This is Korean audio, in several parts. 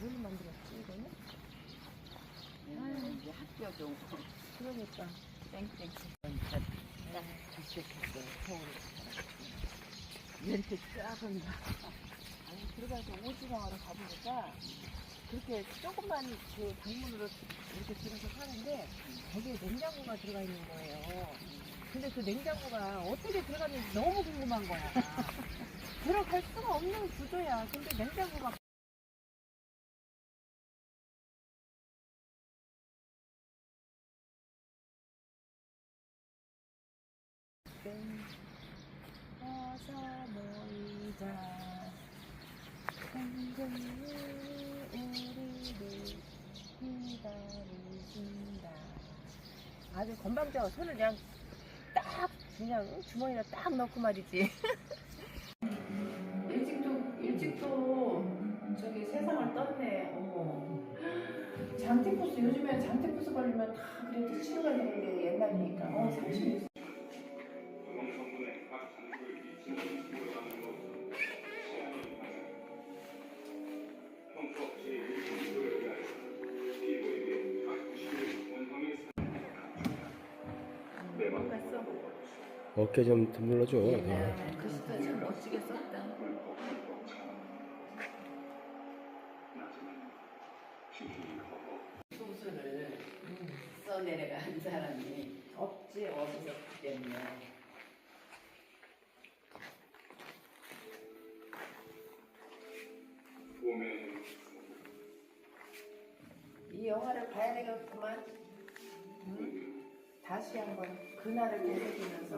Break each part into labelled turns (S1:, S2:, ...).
S1: 뭘 만들었지 이거는?
S2: 아유, 이제 학교도
S1: 그러니까
S2: 땡땡 딱 비슷했어요. 서울에 이렇게 작은 거.
S1: 아니 들어가서 오징어를 가보니까 그렇게 조금만 그 방문으로 이렇게 들어서 사는데 거기에 냉장고가 들어가 있는 거예요. 근데 그 냉장고가 어떻게 들어갔는지 너무 궁금한 거야. 들어갈 수가 없는 구조야. 근데 냉장고가 어서 모이자 당근이 우리를 기다리신다 아주 건방져 손을 그냥 딱 그냥 주머니에 딱 넣고 말이지
S3: 일찍도 일찍도 저기 세상을 떴네. 어머. 장티푸스 요즘에 장티푸스 걸리면 다 그래도 치료가 되는 게 옛날이니
S4: 어깨 좀 눌러줘. 어.
S1: 글씨도 참 멋지게 썼다
S2: 소설을 써내려간 사람이 없지 어디서 때문에.
S3: 이 영화를 봐야 되겠구만. 응? 다시 한번 그날을 되새기면서.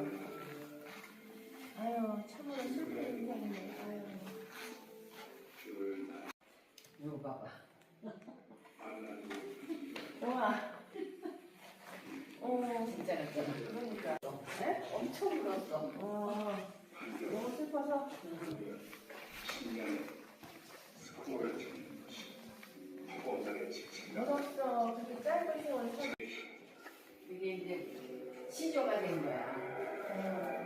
S3: 아유 참으로 슬픈 인생이네. 아유.
S2: 이거 봐봐.
S3: 와. 어
S2: 진짜 같잖아.
S3: 그러니까.
S2: 에? 엄청 울었어.
S3: 어 너무 슬퍼서. 무섭어. 그렇게 짧은 세월 살.
S2: 이제 시조가 된 거야.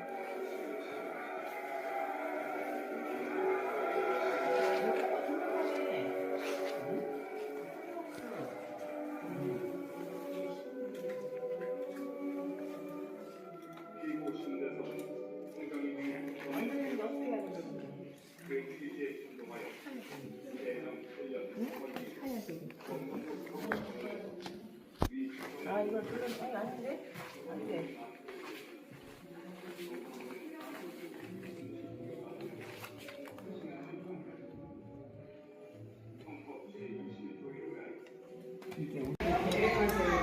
S1: 맛있